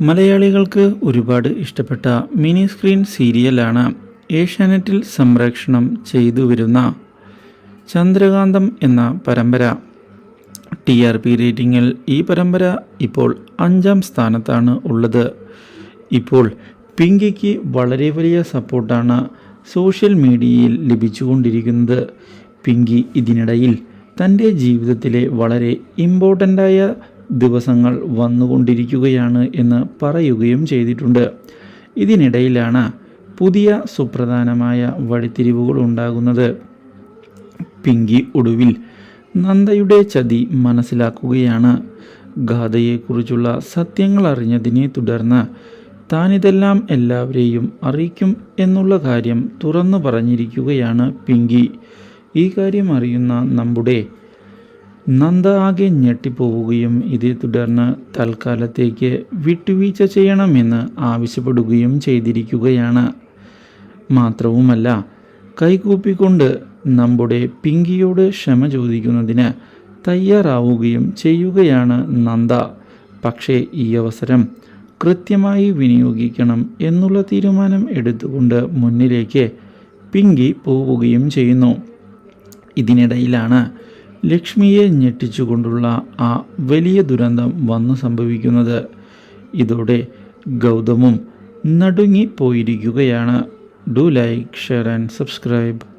മലയാളികൾക്ക് ഒരുപാട് ഇഷ്ടപ്പെട്ട മിനി സ്ക്രീൻ സീരിയലാണ് ഏഷ്യാനെറ്റിൽ സംപ്രേക്ഷണം ചെയ്തു വരുന്ന ചന്ദ്രകാന്തം എന്ന പരമ്പര. ടി ആർ പി റേറ്റിംഗിൽ ഈ പരമ്പര ഇപ്പോൾ അഞ്ചാം സ്ഥാനത്താണ് ഉള്ളത്. ഇപ്പോൾ പിങ്കിക്ക് വളരെ വലിയ സപ്പോർട്ടാണ് സോഷ്യൽ മീഡിയയിൽ ലഭിച്ചുകൊണ്ടിരിക്കുന്നത്. പിങ്കി ഇതിനിടയിൽ തന്റെ ജീവിതത്തിലെ വളരെ ഇമ്പോർട്ടന്റായ ദിവസങ്ങൾ വന്നുകൊണ്ടിരിക്കുകയാണ് എന്ന് പറയുകയും ചെയ്തിട്ടുണ്ട്. ഇതിനിടയിലാണ് പുതിയ സുപ്രധാനമായ വഴിത്തിരിവുകൾ ഉണ്ടാകുന്നത്. പിങ്കി ഒടുവിൽ നന്ദയുടെ ചതി മനസ്സിലാക്കുകയാണ്. ഗാഥയെക്കുറിച്ചുള്ള സത്യങ്ങൾ അറിഞ്ഞതിനെ തുടർന്ന് താനിതെല്ലാം എല്ലാവരെയും അറിയിക്കും എന്നുള്ള കാര്യം തുറന്നു പറഞ്ഞിരിക്കുകയാണ് പിങ്കി. ഈ കാര്യം അറിയുന്ന നമ്മുടെ നന്ദ ആകെ ഞെട്ടിപ്പോവുകയും ഇതേ തുടർന്ന് തൽക്കാലത്തേക്ക് വിട്ടുവീഴ്ച ചെയ്യണമെന്ന് ആവശ്യപ്പെടുകയും ചെയ്തിരിക്കുകയാണ്. മാത്രവുമല്ല കൈകൂപ്പിക്കൊണ്ട് നമ്മുടെ പിങ്കിയോട് ക്ഷമ ചോദിക്കുന്നതിന് തയ്യാറാവുകയും ചെയ്യുകയാണ് നന്ദ. പക്ഷേ ഈ അവസരം കൃത്യമായി വിനിയോഗിക്കണം എന്നുള്ള തീരുമാനം എടുത്തുകൊണ്ട് മുന്നിലേക്ക് പിങ്കി പോവുകയും ചെയ്യുന്നു. ഇതിനിടയിലാണ് ലക്ഷ്മിയെ ഞെട്ടിച്ചുകൊണ്ടുള്ള ആ വലിയ ദുരന്തം വന്നു സംഭവിക്കുന്നത്. ഇതോടെ ഗൗതമും നടുങ്ങി പോയിരിക്കുകയാണ് do like share and subscribe.